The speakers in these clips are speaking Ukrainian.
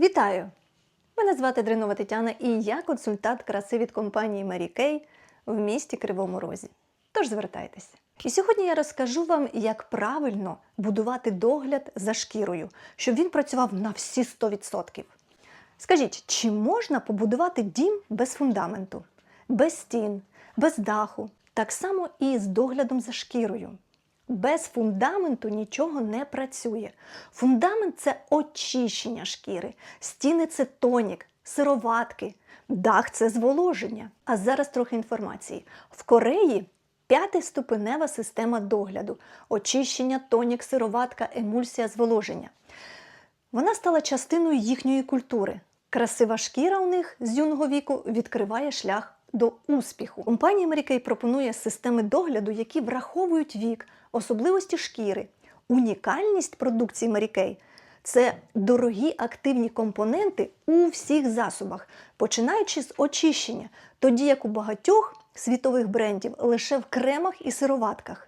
Вітаю! Мене звати Дринова Тетяна і я консультант краси від компанії Mary Kay в місті Кривому Розі. Тож звертайтеся. І сьогодні я розкажу вам, як правильно будувати догляд за шкірою, щоб він працював на всі 100%. Скажіть, чи можна побудувати дім без фундаменту, без стін, без даху, так само і з доглядом за шкірою? Без фундаменту нічого не працює. Фундамент це очищення шкіри, стіни це тонік, сироватки, дах це зволоження. А зараз трохи інформації. В Кореї п'ятиступенева система догляду: очищення, тонік, сироватка, емульсія, зволоження. Вона стала частиною їхньої культури. Красива шкіра у них з юного віку відкриває шлях до успіху. Компанія Мерікей пропонує системи догляду, які враховують вік, особливості шкіри. Унікальність продукції Мерікей. Це дорогі активні компоненти у всіх засобах, починаючи з очищення, тоді як у багатьох світових брендів лише в кремах і сироватках.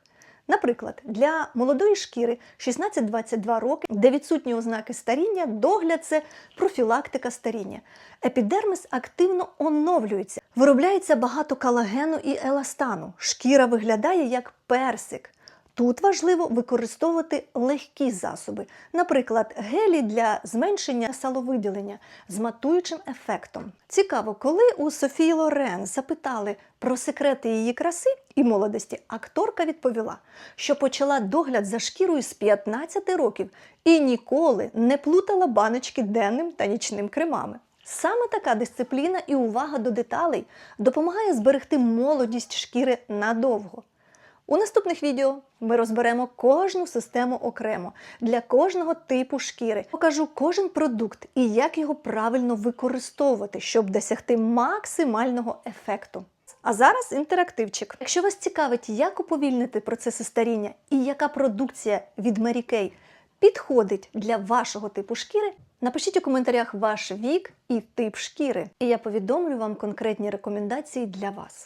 Наприклад, для молодої шкіри 16-22 роки, де відсутні ознаки старіння, догляд це профілактика старіння. Епідермис активно оновлюється, виробляється багато колагену і еластану. Шкіра виглядає як персик. Тут важливо використовувати легкі засоби, наприклад, гелі для зменшення саловиділення з матуючим ефектом. Цікаво, коли у Софії Лорен запитали про секрети її краси і молодості, акторка відповіла, що почала догляд за шкірою з 15 років і ніколи не плутала баночки денним та нічним кремами. Саме така дисципліна і увага до деталей допомагає зберегти молодість шкіри надовго. У наступних відео ми розберемо кожну систему окремо для кожного типу шкіри. Покажу кожен продукт і як його правильно використовувати, щоб досягти максимального ефекту. А зараз інтерактивчик. Якщо вас цікавить, як уповільнити процеси старіння і яка продукція від Mary Kay підходить для вашого типу шкіри, напишіть у коментарях ваш вік і тип шкіри, і я повідомлю вам конкретні рекомендації для вас.